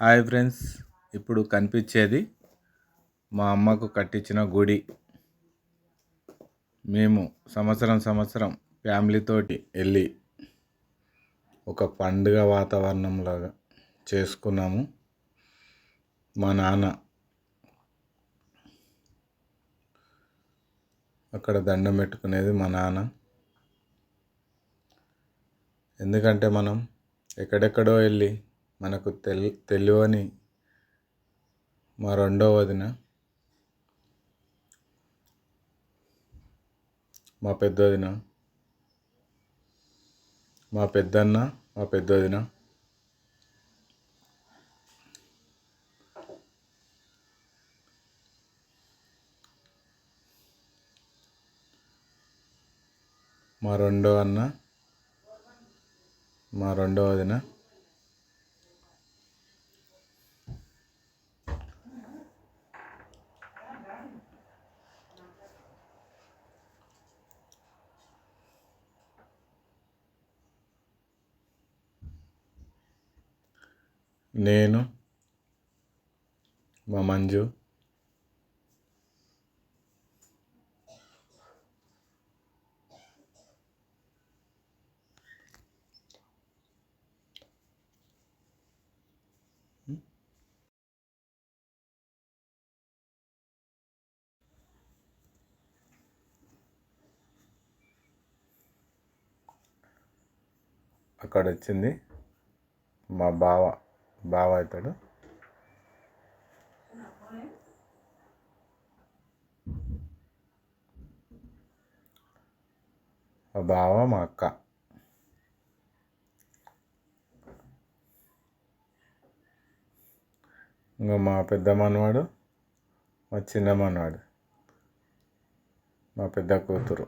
Hi friends ఇప్పుడు కనిపించేది మా అమ్మకు కట్టించిన గుడి. మేము సంవత్సరం సంవత్సరం ఫ్యామిలీతోటి వెళ్ళి ఒక పండుగ వాతావరణంలాగా చేసుకున్నాము. మా నాన్న అక్కడ దండం పెట్టుకునేది మా నాన్న. ఎందుకంటే మనం ఎక్కడెక్కడో వెళ్ళి మనకు తెల్ తెలియని మా రెండో వదిన మా పెద్ద వదిన మా పెద్దన్న మా పెద్ద వదిన మా రెండో అన్న మా రెండో వదిన నేను మా మంజు అక్కడ వచ్చింది మా బావ. బావ అవుతాడు. మా బావ మా అక్క. ఇంకా మా పెద్ద మనవాడు మా చిన్న మనవాడు. మా పెద్ద కూతురు.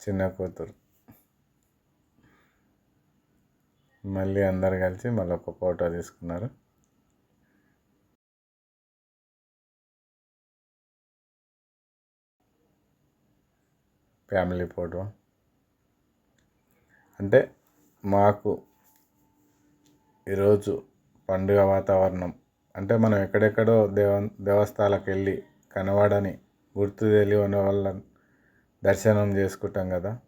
చిన్న కూతురు. మళ్ళీ అందరు కలిసి మళ్ళీ ఒక ఫోటో తీసుకున్నారు. Family photo. అంటే మాకు ఈరోజు పండుగ వాతావరణం. అంటే మనం ఎక్కడెక్కడో దేవ దేవస్థానాలకు వెళ్ళి కనబడని గుర్తు తెలియని వాళ్ళ దర్శనం చేసుకుంటాం కదా.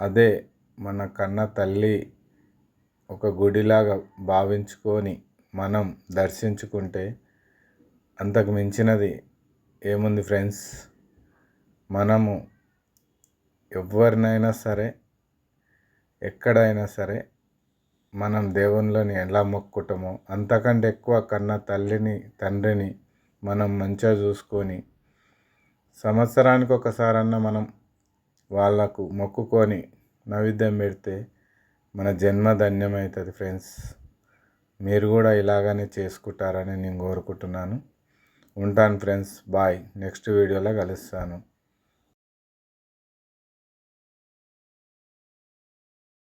అదే మన కన్న తల్లి ఒక గుడిలాగా భావించుకొని మనం దర్శించుకుంటే అంతకు మించినది ఏముంది ఫ్రెండ్స్? మనము ఎవరినైనా సరే ఎక్కడైనా సరే మనం దేవుళ్ళని ఎలా మొక్కుకుంటామో అంతకంటే ఎక్కువ కన్న తల్లిని తండ్రిని మనం మంచిగా చూసుకొని సంవత్సరానికి ఒకసారన్నా మనం వాళ్ళకు మొక్కుకొని నైవేద్యం పెడితే మన జన్మ ధన్యమవుతుంది ఫ్రెండ్స్. మీరు కూడా ఇలాగనే చేసుకుంటారని నేను కోరుకుంటున్నాను. ఉంటాను ఫ్రెండ్స్. బాయ్. నెక్స్ట్ వీడియోలో కలుస్తాను.